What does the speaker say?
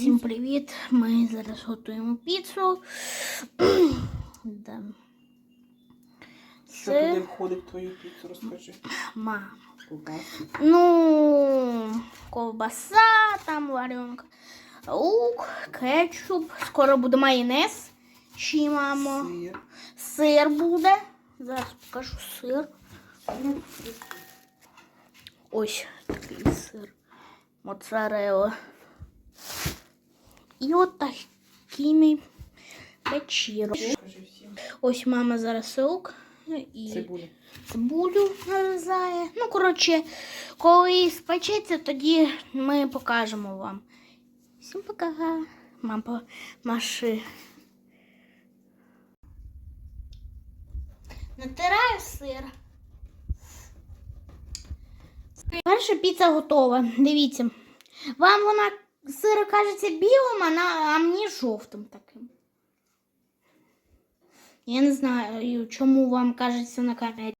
Всім привіт! Ми зараз готуємо піцу. да. Що туди входить в твою піцу, розкажи. мама. Ну, ковбаса, там варенка, лук, кетчуп. Скоро буде майонез. Чи мамо? Сир. Сир буде. Зараз покажу сир. Ось такий сир. Моцарелла. І от такими печіром. Ось мама зараз лук і Цибуля. цибулю нарізає. Ну, коротше, коли спечеться, тоді ми покажемо вам. Всім пока. Мама маши. Натираю сир. Перша піца готова. Дивіться. Вам вона сир кажется белым, а, на, а мне жовтым таким. Я не знаю, чому вам кажеться на камері.